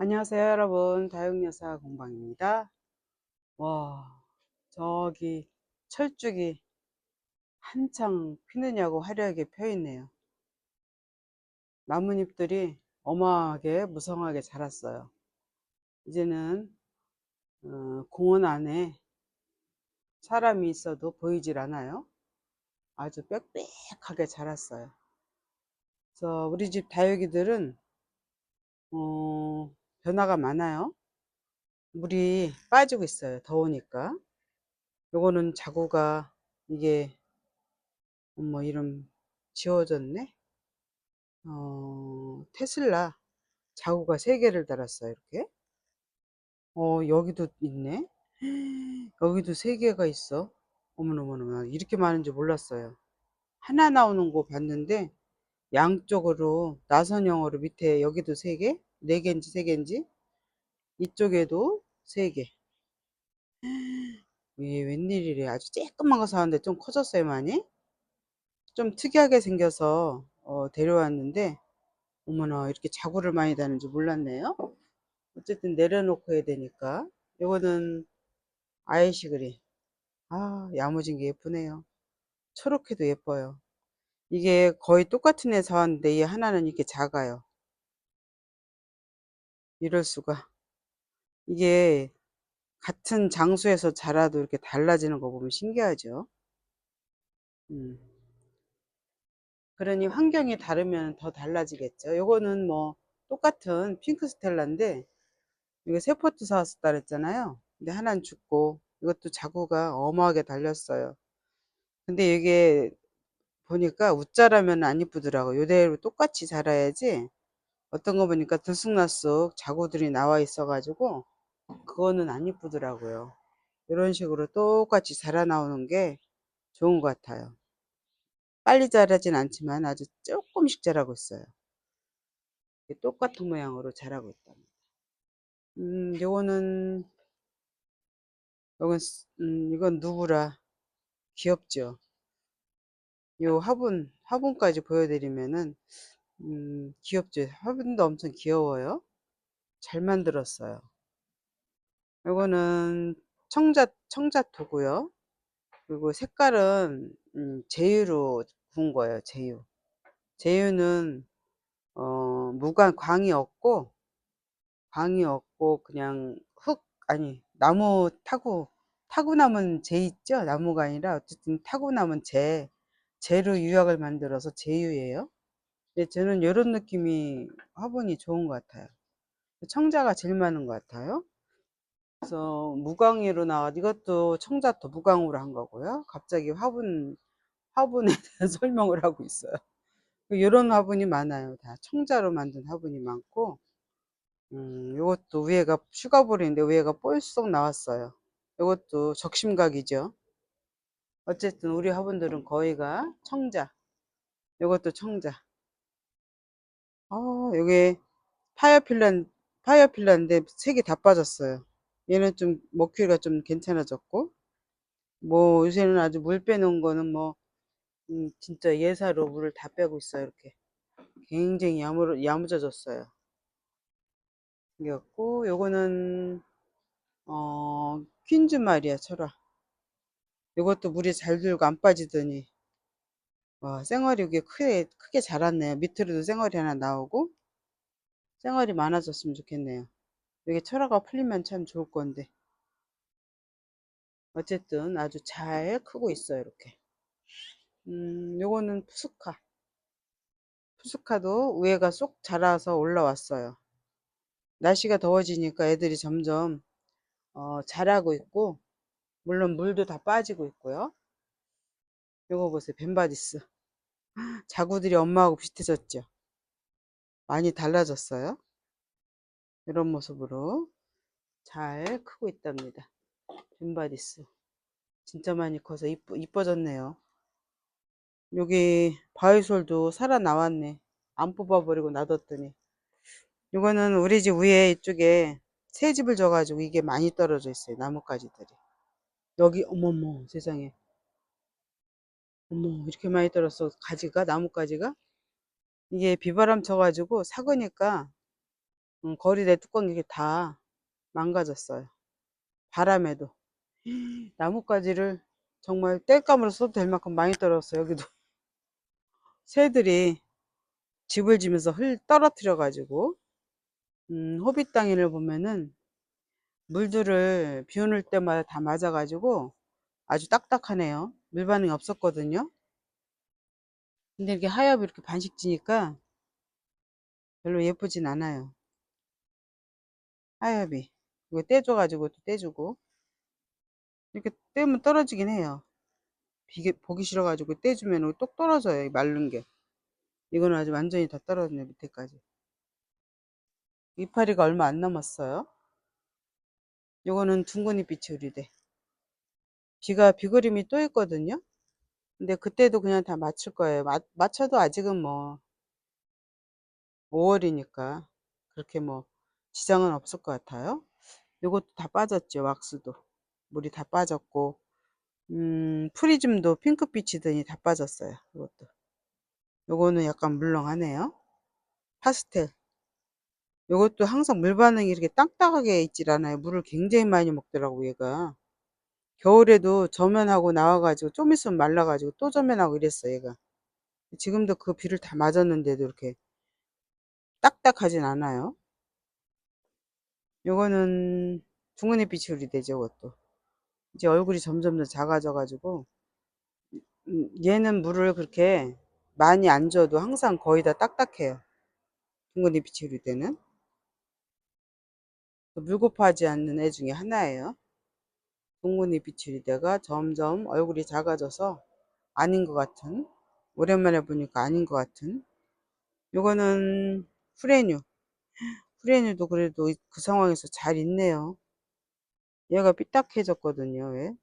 안녕하세요 여러분. 다육여사 공방입니다. 와 저기 철쭉이 한창 피느냐고 화려하게 펴 있네요. 나뭇잎들이 어마하게 무성하게 자랐어요. 이제는 어, 공원 안에 사람이 있어도 보이질 않아요. 아주 빽빽하게 자랐어요. 그래서 우리 집 다육이들은 어, 변화가 많아요. 물이 빠지고 있어요 더우니까. 요거는 자구가 이게 뭐 이름 지워졌네? 어, 테슬라 자구가 세 개를 달았어요 이렇게. 어 여기도 있네. 여기도 세 개가 있어. 어머너머너 이렇게 많은 줄 몰랐어요. 하나 나오는 거 봤는데 양쪽으로 나선형으로 밑에 여기도 세 개, 네 개인지 세 개인지 이쪽에도 세 개. 이게 웬일이래. 아주 쬐끔한 거 사왔는데 좀 커졌어요, 많이. 좀 특이하게 생겨서 어, 데려왔는데 어머나 이렇게 자구를 많이 다는 줄 몰랐네요. 어쨌든 내려놓고 해야 되니까 이거는 아이시 그린. 아 야무진 게 예쁘네요. 초록해도 예뻐요. 이게 거의 똑같은 애 사왔는데 이 하나는 이렇게 작아요. 이럴 수가. 이게 같은 장소에서 자라도 이렇게 달라지는 거 보면 신기하죠. 음. 그러니 환경이 다르면 더 달라지겠죠. 요거는 뭐 똑같은 핑크 스텔라인데 이거 세 포트 사왔었다 그랬잖아요. 근데 하나는 죽고 이것도 자구가 어마하게 달렸어요. 근데 이게 보니까 웃자라면 안 이쁘더라고. 요대로 똑같이 자라야지 어떤 거 보니까 들쑥날쑥 자구들이 나와 있어 가지고 그거는 안 이쁘더라고요. 이런 식으로 똑같이 자라 나오는 게 좋은 것 같아요. 빨리 자라진 않지만 아주 조금씩 자라고 있어요. 똑같은 모양으로 자라고 있답니다. 음, 요거는, 요건, 음, 이건 누구라. 귀엽죠? 요 화분, 화분까지 보여드리면은, 음, 귀엽죠? 화분도 엄청 귀여워요. 잘 만들었어요. 요거는 청자, 청자토고요. 그리고 색깔은, 음, 제유로 구운 거예요, 제유. 제유는, 어, 무관, 광이 없고, 광이 없고, 그냥 흙, 아니, 나무 타고, 타고 남은 재 있죠? 나무가 아니라, 어쨌든 타고 남은 재, 재로 유약을 만들어서 제유예요. 근데 저는 이런 느낌이 화분이 좋은 것 같아요. 청자가 제일 많은 것 같아요. 그래서 무광으로 나와 이것도 청자토 무광으로 한 거고요. 갑자기 화분 화분에 대한 설명을 하고 있어요. 이런 화분이 많아요. 다 청자로 만든 화분이 많고, 음, 요것도 위에가 슈가볼인데 위에가 볼썩 나왔어요. 이것도 적심각이죠. 어쨌든 우리 화분들은 거의가 청자. 이것도 청자. 아, 요게 파이어필란, 파이어필란인데 색이 다 빠졌어요. 얘는 좀 먹기가 좀 괜찮아졌고, 뭐 요새는 아주 물 빼놓은 거는 뭐 음, 진짜 예사로 물을 다 빼고 있어요. 이렇게 굉장히 야무 야무져졌어요. 생겼고 요거는 어 퀸즈 말이야 철화. 이것도 물이 잘 들고 안 빠지더니 와 쌩얼이 이게 크게 크게 자랐네요. 밑으로도 쌩얼이 하나 나오고 쌩얼이 많아졌으면 좋겠네요. 이게 철화가 풀리면 참 좋을 건데 어쨌든 아주 잘 크고 있어요. 이렇게. 음, 요거는 푸스카. 푸스카도 위에가 쏙 자라서 올라왔어요. 날씨가 더워지니까 애들이 점점 어, 자라고 있고 물론 물도 다 빠지고 있고요. 요거 보세요. 벤바디스. 자구들이 엄마하고 비슷해졌죠. 많이 달라졌어요. 이런 모습으로 잘 크고 있답니다. 벤바디스. 진짜 많이 커서 이쁘, 이뻐졌네요. 여기 바위솔도 살아 나왔네. 안 뽑아버리고 놔뒀더니. 이거는 우리 집 위에 이쪽에 새 집을 져가지고 이게 많이 떨어져 있어요. 나뭇가지들이. 여기 어머머 세상에. 어머 이렇게 많이 떨었어. 가지가 나뭇가지가. 이게 비바람 쳐가지고 삭으니까 음, 거리대 뚜껑이 이게 다 망가졌어요. 바람에도. 나뭇가지를 정말 땔감으로 써도 될 만큼 많이 떨었어요. 여기도 새들이 집을 지면서 흘 떨어뜨려 가지고 음, 호빗 땅위를 보면은 물들을 비 오는 때마다 다 맞아 가지고 아주 딱딱하네요. 물 반응이 없었거든요. 근데 이렇게 하엽이 이렇게 반씩 지니까 별로 예쁘진 않아요. 하엽이. 이거 떼줘가지고 또 떼주고. 이렇게 떼면 떨어지긴 해요. 비게, 보기 싫어가지고 떼주면 똑 떨어져요. 이 마른 게. 이거는 아주 완전히 다 떨어지네, 밑에까지. 이파리가 얼마 안 남았어요. 이거는 둥근잎빛이 우리대. 비가, 비 그림이 또 있거든요. 근데 그때도 그냥 다 맞출 거예요. 맞, 맞춰도 아직은 뭐, 5월이니까. 그렇게 뭐, 지장은 없을 것 같아요. 요것도 다 빠졌죠. 왁스도. 물이 다 빠졌고, 음, 프리즘도 핑크빛이더니 다 빠졌어요. 이것도. 요거는 약간 물렁하네요. 파스텔. 요것도 항상 물 반응이 이렇게 딱딱하게 있질 않아요. 물을 굉장히 많이 먹더라고, 얘가. 겨울에도 저면하고 나와가지고 좀 있으면 말라가지고 또 저면하고 이랬어, 얘가. 지금도 그 비를 다 맞았는데도 이렇게 딱딱하진 않아요. 요거는 둥근이 빛이 되죠, 이것도. 이제 얼굴이 점점 더 작아져 가지고, 음, 얘는 물을 그렇게 많이 안 줘도 항상 거의 다 딱딱해요. 둥근이 우리 때는. 물고파하지 않는 애 중에 하나예요. 둥근이 비추리대가 점점 얼굴이 작아져서 아닌 것 같은 오랜만에 보니까 아닌 것 같은 요거는 프레뉴. 프레뉴도 그래도 그 상황에서 잘 있네요. 얘가 삐딱해졌거든요 왜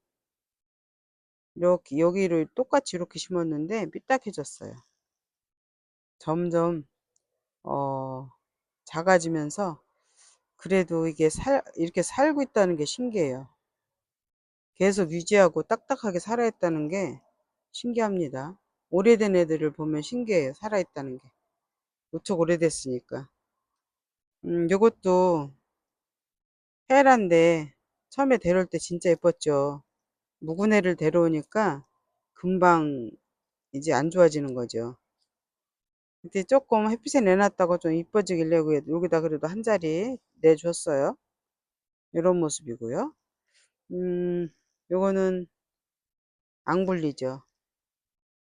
이렇게 여기를 똑같이 이렇게 심었는데 삐딱해졌어요. 점점 어 작아지면서 그래도 이게 살 이렇게 살고 있다는 게 신기해요 계속 유지하고 딱딱하게 살아있다는 게 신기합니다. 오래된 애들을 보면 신기해요. 살아있다는 게. 무척 오래됐으니까. 음, 요것도 헤란데 처음에 데려올 때 진짜 예뻤죠. 묵은 애를 데려오니까 금방 이제 안 좋아지는 거죠. 근데 조금 햇빛에 내놨다고 좀 이뻐지길래 여기다 그래도 한 자리 내줬어요. 이런 모습이고요. 음, 요거는 앙블리죠.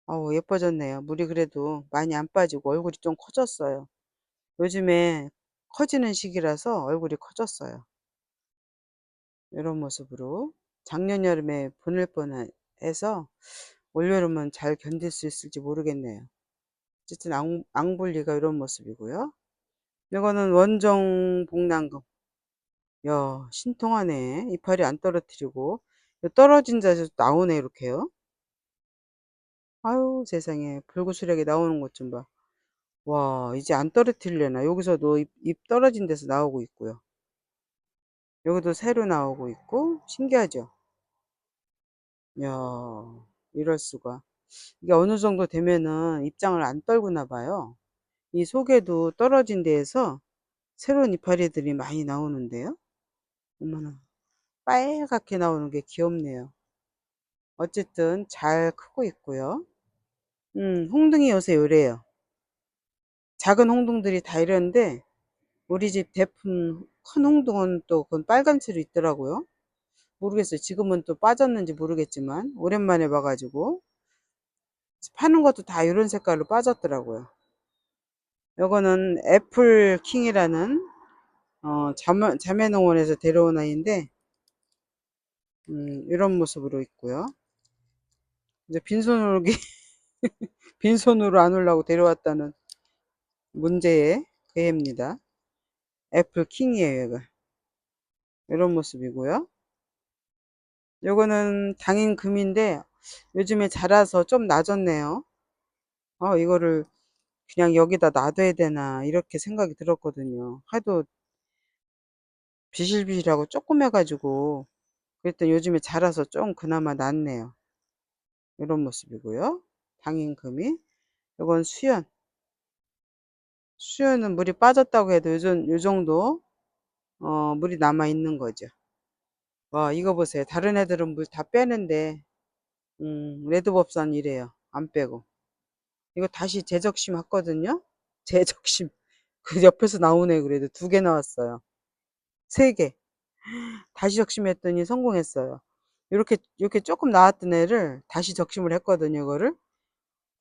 어우, 예뻐졌네요. 물이 그래도 많이 안 빠지고 얼굴이 좀 커졌어요. 요즘에 커지는 시기라서 얼굴이 커졌어요. 이런 모습으로 작년 여름에 보낼 뻔해서 올여름은 잘 견딜 수 있을지 모르겠네요. 어쨌든 앙, 앙블리가 이런 모습이고요. 이거는 원정 복랑금. 야 신통하네. 이파리 안 떨어뜨리고 떨어진 자에서 나오네 이렇게요. 아유 세상에 불구수력이 나오는 것 좀 봐. 와 이제 안 떨어뜨리려나 여기서도 잎, 잎 떨어진 데서 나오고 있고요. 여기도 새로 나오고 있고 신기하죠. 야 이럴 수가. 이게 어느 정도 되면은 입장을 안 떨구나 봐요. 이 속에도 떨어진 데에서 새로운 이파리들이 많이 나오는데요. 어머나 빨갛게 나오는 게 귀엽네요. 어쨌든 잘 크고 있고요. 음, 홍등이 요새 요래요. 작은 홍등들이 다 이러는데 우리 집 대품 큰 홍등은 또 그건 빨간색으로 있더라고요. 모르겠어요. 지금은 또 빠졌는지 모르겠지만 오랜만에 봐가지고 파는 것도 다 이런 색깔로 빠졌더라고요. 요거는 애플 킹이라는 어, 자매, 자매농원에서 데려온 아이인데 음, 이런 모습으로 있고요. 이제 빈손으로 빈손으로 안 오려고 데려왔다는 문제의 개입니다. 애플 킹이에요, 얘가. 이런 모습이고요. 요거는 당인 금인데 요즘에 자라서 좀 낮았네요. 어, 이거를 그냥 여기다 놔둬야 되나 이렇게 생각이 들었거든요. 하도 비실비실하고 조금 해가지고 그랬더니 요즘에 자라서 좀 그나마 낫네요. 이런 모습이고요. 당인 금이. 이건 수연. 수요는 물이 빠졌다고 해도 요정, 요 정도 어, 물이 남아 있는 거죠. 와 이거 보세요. 다른 애들은 물 다 빼는데 음, 레드법산 이래요. 안 빼고. 이거 다시 재적심 했거든요. 재적심. 그 옆에서 나오네 그래도 두 개 나왔어요. 세 개. 다시 적심했더니 성공했어요. 이렇게 이렇게 조금 나왔던 애를 다시 적심을 했거든요. 이거를.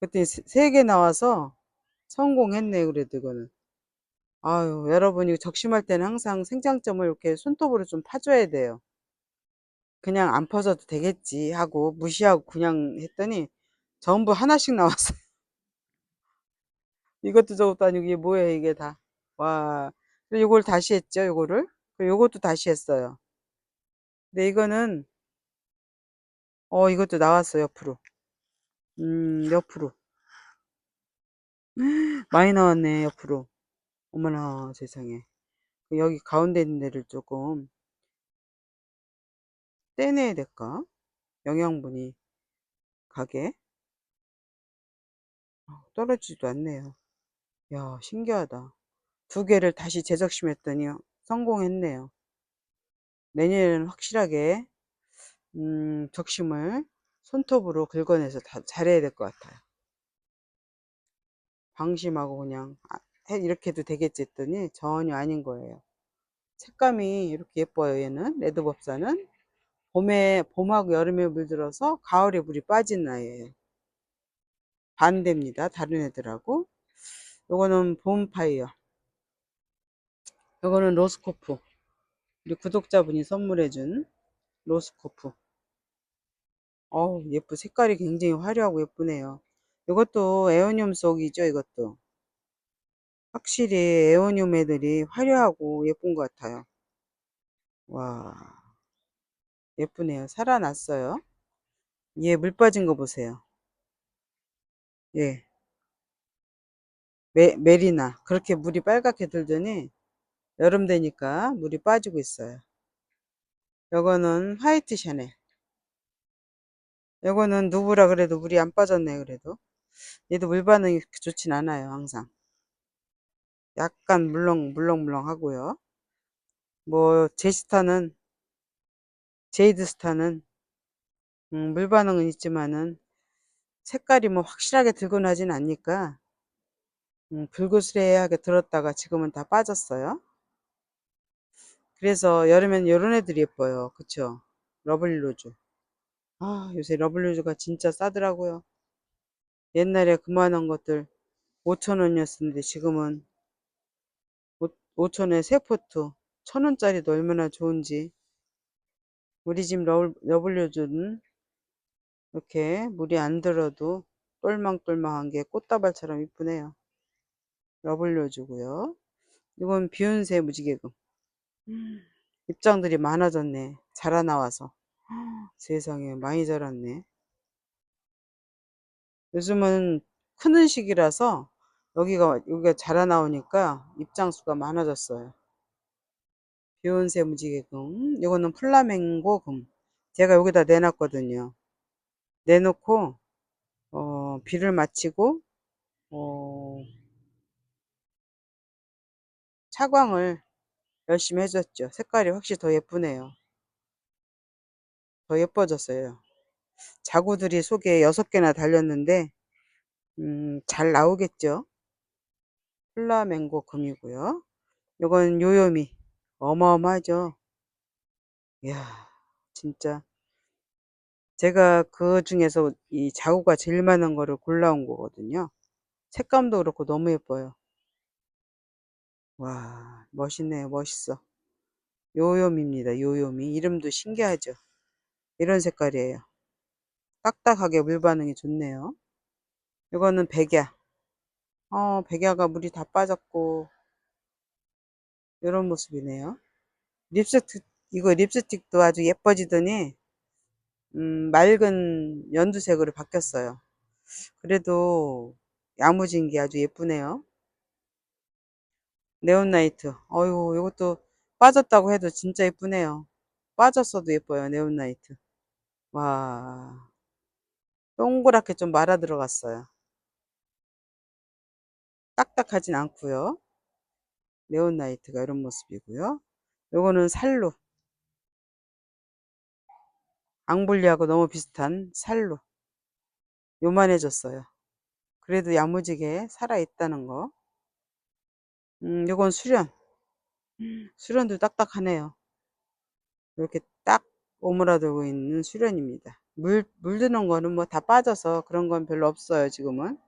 그랬더니 세개 나와서 성공했네 그래도 이거는. 아유 여러분 이 적심할 때는 항상 생장점을 이렇게 손톱으로 좀 파줘야 돼요. 그냥 안 퍼져도 되겠지 하고 무시하고 그냥 했더니 전부 하나씩 나왔어요. 이것도 저것도 아니고 이게 뭐야 이게 다. 와. 이걸 다시 했죠 요거를. 그리고 요것도 다시 했어요. 근데 이거는 어 이것도 나왔어 옆으로. 음 옆으로. 많이 나왔네 옆으로. 어머나 세상에. 여기 가운데 있는 데를 조금 떼내야 될까? 영양분이 가게. 아, 떨어지지도 않네요. 야 신기하다. 두 개를 다시 재적심했더니 성공했네요. 내년에는 확실하게 음, 적심을 손톱으로 긁어내서 다 잘해야 될 것 같아요. 방심하고 그냥 아, 이렇게 해도 되겠지 했더니 전혀 아닌 거예요. 색감이 이렇게 예뻐요. 얘는 레드법사는 봄에 봄하고 여름에 물들어서 가을에 물이 빠진 나이에요. 반대입니다. 다른 애들하고 요거는 봄파이어 요거는 로스코프 우리 구독자분이 선물해준 로스코프 어우 예쁘 색깔이 굉장히 화려하고 예쁘네요. 이것도 에어늄 속이죠 이것도 확실히 에어늄 애들이 화려하고 예쁜 것 같아요. 와 예쁘네요. 살아났어요. 얘 물 빠진 거 보세요. 예. 메, 메리나 그렇게 물이 빨갛게 들더니 여름 되니까 물이 빠지고 있어요. 요거는 화이트 샤넬. 요거는 누브라 그래도 물이 안 빠졌네 그래도. 얘도 물 반응이 좋진 않아요 항상. 약간 물렁 물렁물렁 하고요. 뭐 제스타는 제이드스타는 음, 물 반응은 있지만은 색깔이 뭐 확실하게 들고나진 않으니까 음, 불그스레하게 들었다가 지금은 다 빠졌어요 그래서 여름엔 이런 애들이 예뻐요 그쵸 러블리로즈 아 요새 러블리로즈가 진짜 싸더라고요 옛날에 그만한 것들 5천원이었는데 지금은 5천원에 세 포트 천원짜리도 얼마나 좋은지 우리 집 러블리로즈는 이렇게 물이 안 들어도 똘망똘망한 게 꽃다발처럼 이쁘네요. 러블로즈고요. 이건 비욘세 무지개금. 입장들이 많아졌네. 자라 나와서. 세상에 많이 자랐네. 요즘은 크는 시기라서 여기가 여기가 자라 나오니까 입장수가 많아졌어요. 비욘세 무지개금. 이거는 플라멩고 금. 제가 여기다 내놨거든요. 내놓고 어, 비를 마치고 어, 차광을 열심히 해줬죠. 색깔이 확실히 더 예쁘네요. 더 예뻐졌어요. 자구들이 속에 6개나 달렸는데 음, 잘 나오겠죠. 플라멩고 금이고요. 이건 요요미 어마어마하죠. 이야 진짜 제가 그 중에서 이 자구가 제일 많은 거를 골라온 거거든요. 색감도 그렇고 너무 예뻐요. 와 멋있네요. 멋있어. 요요미입니다. 요요미. 이름도 신기하죠? 이런 색깔이에요. 딱딱하게 물 반응이 좋네요. 이거는 백야. 어 백야가 물이 다 빠졌고. 이런 모습이네요. 립스틱 이거 립스틱도 아주 예뻐지더니 음, 맑은 연두색으로 바뀌었어요. 그래도 야무진 게 아주 예쁘네요 네온나이트 어유 이것도 빠졌다고 해도 진짜 예쁘네요 빠졌어도 예뻐요 네온나이트 와 동그랗게 좀 말아 들어갔어요 딱딱하진 않고요. 네온나이트가 이런 모습이고요. 요거는 살로 앙블리하고 너무 비슷한 살로 요만해졌어요. 그래도 야무지게 살아있다는 거. 음, 요건 수련. 수련도 딱딱하네요. 이렇게 딱 오므라들고 있는 수련입니다. 물, 물 드는 거는 뭐 다 빠져서 그런 건 별로 없어요, 지금은.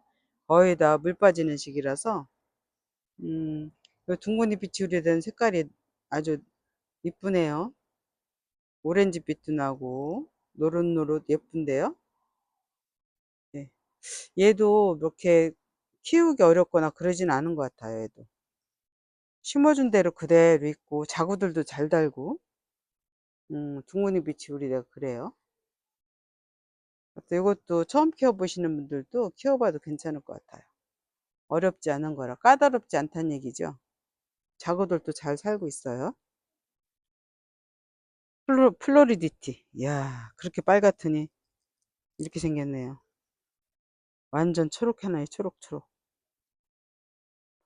거의 다 물 빠지는 시기라서. 음, 요 둥근이 빛이 우려된 색깔이 아주 이쁘네요. 오렌지빛도 나고, 노릇노릇 예쁜데요. 네. 얘도 이렇게 키우기 어렵거나 그러진 않은 것 같아요, 얘도. 심어준 대로 그대로 있고, 자구들도 잘 달고, 음, 둥근이 빛이 우리 내가 그래요. 또 이것도 처음 키워보시는 분들도 키워봐도 괜찮을 것 같아요. 어렵지 않은 거라 까다롭지 않다는 얘기죠. 자구들도 잘 살고 있어요. 플로, 플로리디티. 이야, 그렇게 빨갛더니 이렇게 생겼네요. 완전 초록 하나요? 초록초록.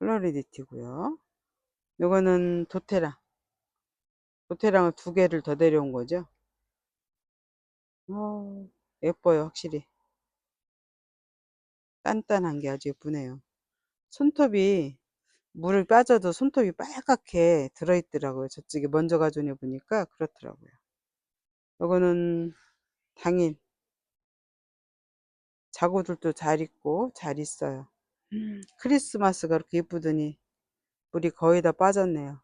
플로리디티고요. 요거는 도테랑. 도테랑을 두 개를 더 데려온 거죠. 어, 예뻐요, 확실히. 단단한 게 아주 예쁘네요. 손톱이 물을 빠져도 손톱이 빨갛게 들어있더라고요. 저쪽에 먼저 가져오니 보니까 그렇더라고요. 요거는 당인. 자구들도 잘 있고 잘 있어요. 크리스마스가 그렇게 예쁘더니 물이 거의 다 빠졌네요.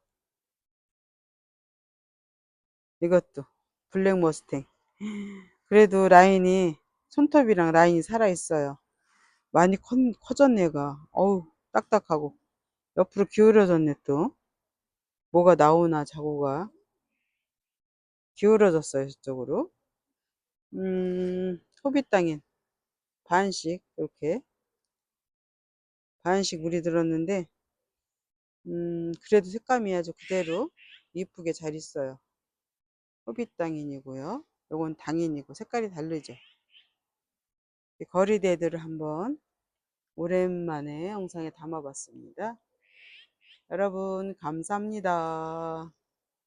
이것도 블랙 머스탱. 그래도 라인이 손톱이랑 라인이 살아 있어요. 많이 커, 커졌네 얘가. 어우 딱딱하고 옆으로 기울어졌네 또. 뭐가 나오나 자구가 기울어졌어요 저쪽으로. 음 소비땅인 반씩 이렇게 반씩 물이 들었는데 음 그래도 색감이 아주 그대로 이쁘게 잘 있어요. 호빗당인이고요. 요건 당인이고 색깔이 다르죠. 거리대들을 한번 오랜만에 영상에 담아봤습니다. 여러분 감사합니다.